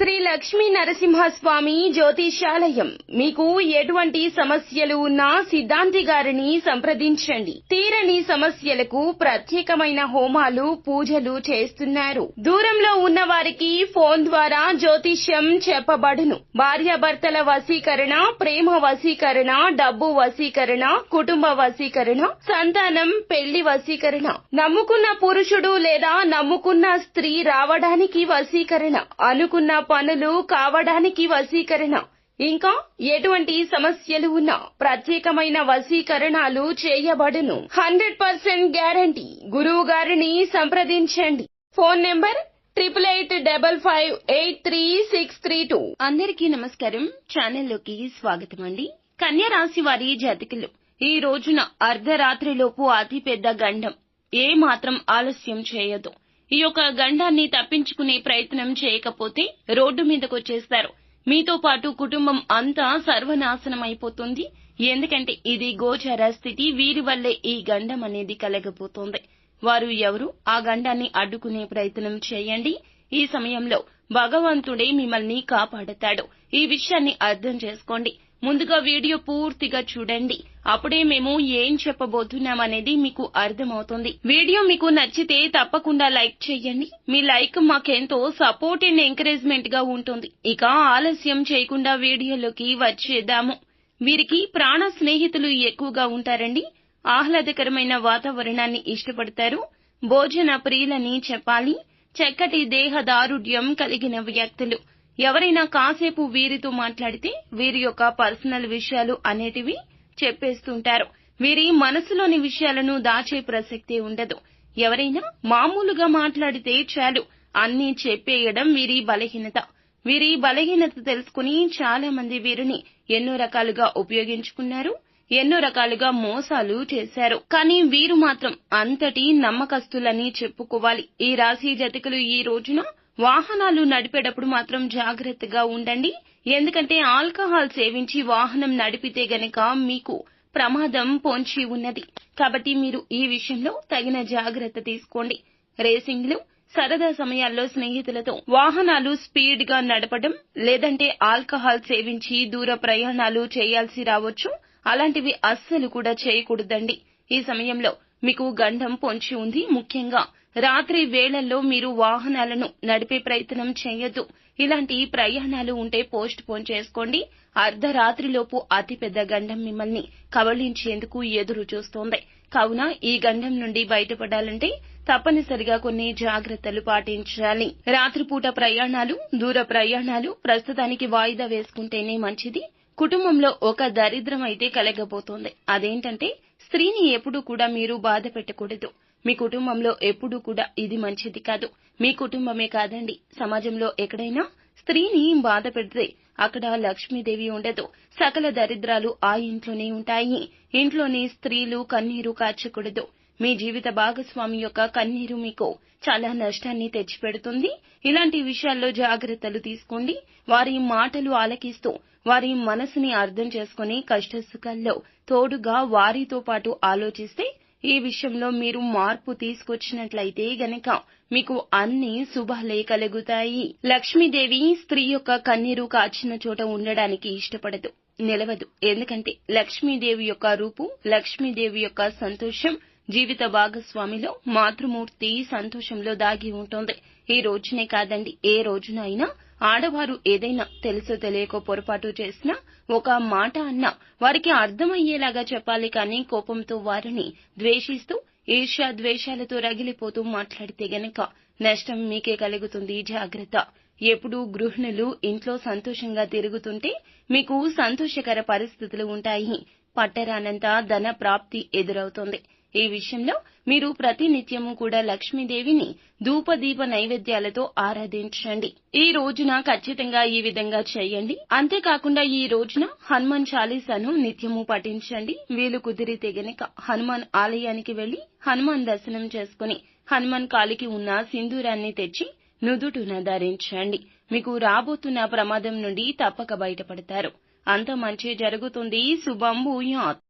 శ్రీ లక్ష్మీ నరసింహస్వామి జ్యోతిషాలయం మీకు ఎటువంటి సమస్యలు ఉన్నా సిద్ధాంతి గారిని సంప్రదించండి. తీరని సమస్యలకు ప్రత్యేకమైన హోమాలు పూజలు చేస్తున్నారు. దూరంలో ఉన్న వారికి ఫోన్ ద్వారా జ్యోతిష్యం చెప్పబడును. భార్యాభర్తల వశీకరణ ప్రేమ వశీకరణ డబ్బు వశీకరణ కుటుంబ వశీకరణ సంతానం పెళ్ళి వశీకరణ. నమ్ముకున్న పురుషుడు లేదా నమ్ముకున్న స్త్రీ రావడానికి వశీకరణ. అనుకున్న పనులు కావడానికి వసీకరణ ఇంకా ఎటువంటి సమస్యలు ఉన్నా ప్రత్యేకమైన వశీకరణాలు చేయబడును. Hundred percent guarantee. గురువు గారిని సంప్రదించండి. Phone number triple eight double five eight three six three two. అందరికీ నమస్కారం. ఛానల్లోకి స్వాగతం అండి. కన్యా రాశి వారి జాతకులు. ఈ రోజున అర్ధరాత్రిలోపు అతి పెద్ద గండం. ఏ మాత్రం ఆలస్యం చేయదు. ఈ యొక్క గండాన్ని తప్పించుకునే ప్రయత్నం చేయకపోతే రోడ్డు మీదకొచ్చేస్తారు మీతో పాటు కుటుంబం అంతా సర్వనాశనం అయిపోతుంది. ఎందుకంటే ఇది గోచర స్థితి. వీరి వల్లే ఈ గండం అనేది కలగబోతోంది. వారు ఎవరు? ఆ గండాన్ని అడ్డుకునే ప్రయత్నం చేయండి. ఈ సమయంలో భగవంతుడే మిమ్మల్ని కాపాడతాడు. ఈ విషయాన్ని అర్థం చేసుకోండి. ముందుగా వీడియో పూర్తిగా చూడండి. అప్పుడే మేము ఏం చెప్పబోతున్నాం అనేది మీకు అర్థమవుతుంది. వీడియో మీకు నచ్చితే తప్పకుండా లైక్ చేయండి. మీ లైక్ మాకెంతో సపోర్ట్ అండ్ ఎంకరేజ్మెంట్గా ఉంటుంది. ఇక ఆలస్యం చేయకుండా వీడియోలోకి వచ్చేద్దాము. వీరికి ప్రాణ స్నేహితులు ఎక్కువగా ఉంటారండి. ఆహ్లాదకరమైన వాతావరణాన్ని ఇష్టపడతారు. భోజన ప్రియులని చెప్పాలి. చక్కటి దేహదారుఢ్యం కలిగిన వ్యక్తులు. ఎవరైనా కాసేపు వీరితో మాట్లాడితే వీరి యొక్క పర్సనల్ విషయాలు అనేటివి చెప్పేస్తుంటారు. వీరి మనసులోని విషయాలను దాచే ప్రసక్తి ఉండదు. ఎవరైనా మామూలుగా మాట్లాడితే చాలు. అన్నీ చెప్పేయడం వీరి బలహీనత. వీరి బలహీనత తెలుసుకుని చాలా మంది వీరిని ఎన్నో రకాలుగా ఉపయోగించుకున్నారు. ఎన్నో రకాలుగా మోసాలు చేశారు. కానీ వీరు మాత్రం అంతటి నమ్మకస్తులని చెప్పుకోవాలి. ఈ రాశి జతకులు ఈ రోజున వాహనాలు నడిపేటప్పుడు మాత్రం జాగ్రత్తగా ఉండండి. ఎందుకంటే ఆల్కహాల్ సేవించి వాహనం నడిపితే గనక మీకు ప్రమాదం పొంచి ఉన్నది. కాబట్టి మీరు ఈ విషయంలో తగిన జాగ్రత్త తీసుకోండి. రేసింగ్లు సరదా సమయాల్లో స్నేహితులతో వాహనాలు స్పీడ్గా నడపడం లేదంటే ఆల్కహాల్ సేవించి దూర ప్రయాణాలు చేయాల్సి రావచ్చు. అలాంటివి అస్సలు కూడా చేయకూడదండి. ఈ సమయంలో మీకు గండం పొంచి ఉంది ముఖ్యంగా. రాత్రి వేళల్లో మీరు వాహనాలను నడిపే ప్రయత్నం చేయొద్దు. ఇలాంటి ప్రయాణాలు ఉంటే పోస్ట్ పోన్ చేసుకోండి. అర్ధరాత్రిలోపు అతిపెద్ద గండం మిమ్మల్ని కబళించేందుకు ఎదురు చూస్తోంది. కావున ఈ గండం నుండి బయటపడాలంటే తప్పనిసరిగా కొన్ని జాగ్రత్తలు పాటించాలి. రాత్రిపూట ప్రయాణాలు దూర ప్రయాణాలు ప్రస్తుతానికి వాయిదా వేసుకుంటేనే మంచిది. కుటుంబంలో ఒక దరిద్రం అయితే కలగబోతోంది. అదేంటంటే స్త్రీని ఎప్పుడూ కూడా మీరు బాధ పెట్టకూడదు. మీ కుటుంబంలో ఎప్పుడూ కూడా ఇది మంచిది కాదు. మీ కుటుంబమే కాదండి. సమాజంలో ఎక్కడైనా స్త్రీని బాధ పెడితే అక్కడ లక్ష్మీదేవి ఉండదు. సకల దరిద్రాలు ఆ ఇంట్లోనే ఉంటాయి. ఇంట్లోని స్త్రీలు కన్నీరు కార్చకూడదు మీ జీవిత భాగస్వామి యొక్క కన్నీరు మీకు చాలా నష్టాన్ని తెచ్చిపెడుతుంది. ఇలాంటి విషయాల్లో జాగ్రత్తలు తీసుకోండి. వారి మాటలు ఆలకిస్తూ వారి మనసుని అర్థం చేసుకుని కష్టసుఖాల్లో తోడుగా వారితో పాటు ఆలోచిస్తే ఈ విషయంలో మీరు మార్పు తీసుకొచ్చినట్లయితే గనక మీకు అన్ని శుభాలే కలుగుతాయి. లక్ష్మీదేవి స్త్రీ యొక్క కన్నీరు కాచిన చోట ఉండడానికి ఇష్టపడదు నిలవదు. ఎందుకంటే లక్ష్మీదేవి యొక్క రూపు లక్ష్మీదేవి యొక్క సంతోషం జీవిత భాగస్వామిలో మాతృమూర్తి సంతోషంలో దాగి ఉంటుంది. ఈ రోజునే కాదండి ఏ రోజునైనా ఆడవారు ఏదైనా తెలుసో తెలియకో పొరపాటు చేసినా ఒక మాట అన్నా వారికి అర్థమయ్యేలాగా చెప్పాలి కానీ కోపంతో వారిని ద్వేషిస్తూ ఈర్ష్య ద్వేషాలతో రగిలిపోతూ మాట్లాడితే గనక నష్టం మీకే కలుగుతుంది. జాగ్రత్త. ఎప్పుడూ గృహిణులు ఇంట్లో సంతోషంగా తిరుగుతుంటే మీకు సంతోషకర పరిస్థితులు ఉంటాయి. పట్టరానంత ధన ప్రాప్తి ఎదురవుతుంది. ఈ విషయంలో మీరు ప్రతి నిత్యము కూడా లక్ష్మీదేవిని ధూపదీప నైవేద్యాలతో ఆరాధించండి. ఈ రోజున ఖచ్చితంగా ఈ విధంగా చేయండి. అంతేకాకుండా ఈ రోజున హనుమాన్ చాలీసాను నిత్యము పఠించండి. వీలు కుదిరితే గనక హనుమాన్ ఆలయానికి వెళ్ళి హనుమాన్ దర్శనం చేసుకుని హనుమాన్ కాలికి ఉన్న సింధూరాన్ని తెచ్చి నుదుటున ధరించండి. మీకు రాబోతున్న ప్రమాదం నుండి తప్పక బయటపడతారు. అంత మంచి జరుగుతుంది. శుభం భూయాత్.